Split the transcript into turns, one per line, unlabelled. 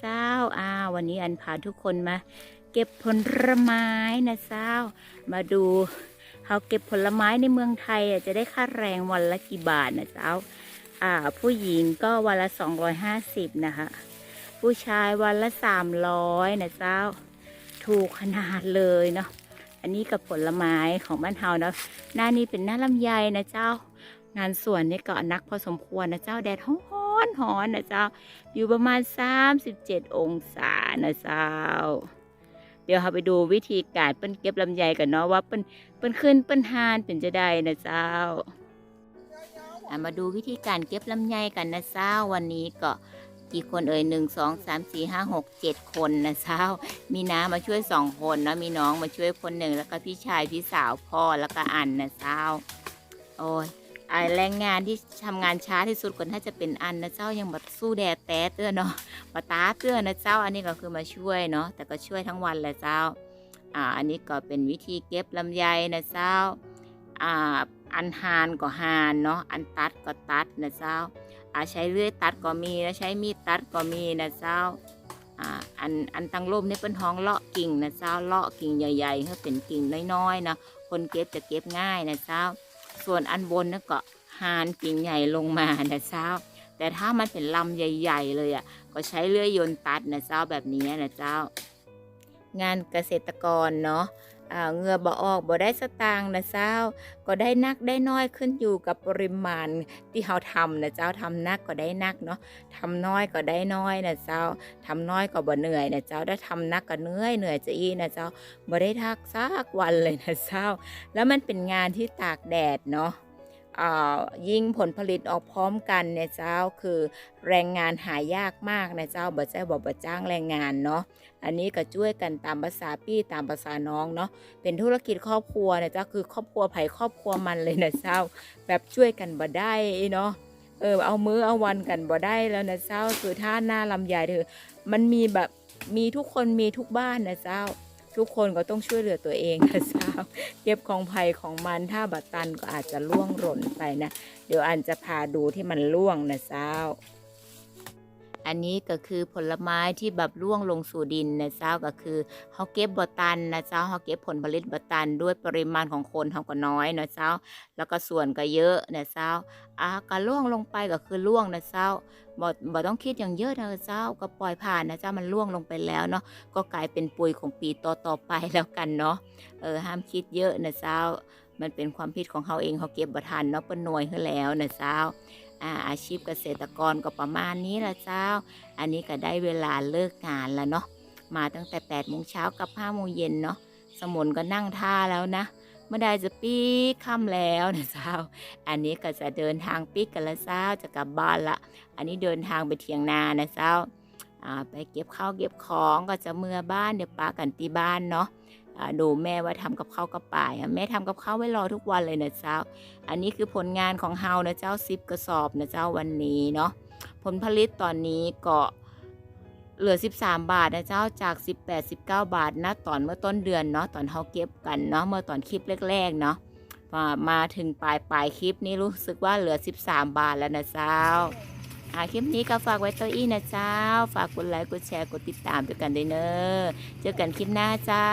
เจ้าอ้าววันนี้อันพาทุกคนมา เก็บผลไม้นะเจ้า มาดูเขาเก็บผลไม้ในเมืองไทยอะจะได้ค่าแรงวันละกี่บาทนะเจ้า อ่า ผู้หญิงก็วันละ250นะคะผู้ชายวันละ300นะเจ้า ถูกขนาดเลยเนาะอันนี้กับผลไม้ของบ้านเฮาเนาะหน้านี้เป็นหน้าลำไยนะเจ้า งานสวนนี่ก็นักพอสมควรนะเจ้าแดดฮ้อน ๆฮ้อนนะเจ้า อยู่ประมาณ 37 องศานะเจ้า เดี๋ยวเราไปดูวิธีการเปิ้นเก็บลำไยกันเนาะว่าเปิ้นเปิ้นขึ้นเปิ้นหานเป็นจะได้นะเจ้าอะมาดูวิธีการเก็บลำไยกันนะเจ้าวันนี้ก็กี่คนเอ่ยหนึ่งสองสามสี่ห้าหกเจ็ดคนนะเจ้า มีน้ามาช่วยสองคนนะมีน้องมาช่วยคนหนึ่งแล้วก็พี่ชายพี่สาวพ่อแล้วก็อันนะเจ้า โอ้ย แรงงานที่ทำงานช้าที่สุดก็น่าจะเป็นอันนะเจ้ายังแบบสู้แดดแต้เตื้อเนาะมาตาเตื้อนะเจ้าอันนี้ก็คือมาช่วยเนาะแต่ก็ช่วยทั้งวันแหละเจ้าอ่าอันนี้ก็เป็นวิธีเก็บลำไยนะเจ้าอ่าอันหานก็หานเนาะอันตัดก็ตัดนะเจ้าอ่าใช้เลื่อยตัดก็มีนะใช้มีดตัดก็มีนะเจ้าอ่าอันอันตังลมนี่เป็นห้องเลาะกิ่งนะเจ้าเลาะกิ่งใหญ่ๆให้เป็นกิ่งน้อยๆนะคนเก็บจะเก็บง่ายนะเจ้า ส่วนอันบนนั่นก็หานกิ่งใหญ่ลงมานะเจ้า แต่ถ้ามันเป็นลำใหญ่ ๆ เลยอะ ก็ใช้เลื่อยยนตัดนะเจ้าแบบนี้นะเจ้า งานเกษตรกรเนาะ อ่าเงือบ่ออกบ่ได้สตางค์นะเจ้า ก็ได้นักได้น้อยขึ้นอยู่กับปริมาณที่เราทำนะเจ้าทำนักก็ได้นักเนาะทำน้อยก็ได้น้อยนะเจ้าทำน้อยก็บ่เหนื่อยนะเจ้าได้ทำนักก็เหนื่อยเหนื่อยจะอีนะเจ้าบ่ได้ทักซักวันเลยนะเจ้า แล้วมันเป็นงานที่ตากแดดเนาะ ยิ่งผลผลิตออกพร้อมกันเนี่ยเจ้าคือแรงงานหายากมากนะเจ้าบ่ใช่บอกบ่จ้างแรงงานเนาะอันนี้ก็ช่วยกันตามภาษาพี่ตามภาษาน้องเนาะเป็นธุรกิจครอบครัวนะเจ้าคือครอบครัวไผ่ครอบครัวมันเลยนะเจ้า แบบช่วยกันบ่ได้เนาะเออเอามือเอาวันกันบ่ได้แล้วนะเจ้าคือถ้าหน้าลำใหญ่เถอมันมีแบบมีทุกคนมีทุกบ้านนะเจ้า ทุกคนก็ต้องช่วยเหลือตัวเองนะสาวเก็บของภัยของมันถ้าบัดตันก็อาจจะล่วงหล่นไปนะ เดี๋ยวอันจะพาดูที่มันล่วงนะสาว อันนี้ก็คือผลไม้ที่แบบร่วงลงสู่ดินนะเจ้าก็คือเขาเก็บบตันนะเจ้าเขาเก็บผลผลิตบตันด้วยปริมาณของคนเขาก็น้อยนะเจ้า แล้วก็ส่วนก็เยอะนะเจ้าอ่าก็ล่วงลงไปก็คือล่วงนะเจ้าบ่บ่ต้องคิดอย่างเยอะนะเจ้าก็ปล่อยผ่านนะเจ้ามันล่วงลงไปแล้วเนาะก็กลายเป็นปุ๋ยของปีต่อต่อๆไปแล้วกันเนาะเออห้ามคิดเยอะนะเจ้า มันเป็นความผิดของเขาเองเขาเก็บบทันเนาะเปิ้นหน่วยให้นแล้วนะเจ้า อาอาชีพเกษตรกรก็ประมาณนี้ละเจ้า อันนี้ก็ได้เวลาเลิกงานแล้วเนาะ มาตั้งแต่8ปดโมงเช้ากับ5้าโมงเย็นเนาะ สมุนก็นั่งท่าแล้วนะ เมื่อใดจะปีค่ำแล้วนะเจ้า อันนี้ก็จะเดินทางปีกกันละเจ้าจะกลับบ้านละ อันนี้เดินทางไปเทียงนานะเจ้าอ่าไปเก็บข้าวเก็บของก็จะเมื่อบ้านเดี๋ยวปากันที่บ้านเนาะ ดูแม่ว่าทำกับข้าวกับป่ายแม่ทำกับข้าวไว้รอทุกวันเลยนะเจ้า อันนี้คือผลงานของเฮานะเจ้าซิบกระสอบนะเจ้าวันนี้เนาะผลผลิตตอนนี้ก็เหลือ 13 บาทนะเจ้าจาก 18 19 บาทนะตอนเมื่อต้นเดือนเนาะตอนเฮาเก็บกันเนาะเมื่อตอนคลิปแรกๆเนาะมามาถึงปลายปลายคลิปนี้รู้สึกว่าเหลือ 13 บาทแล้วนะเจ้า อ่าคลิปนี้ก็ฝากไว้ตัวอีนะเจ้า ฝากกดไลค์กดแชร์กดติดตามด้วยกันด้วยเนอะเจอกันคลิปหน้าเจ้า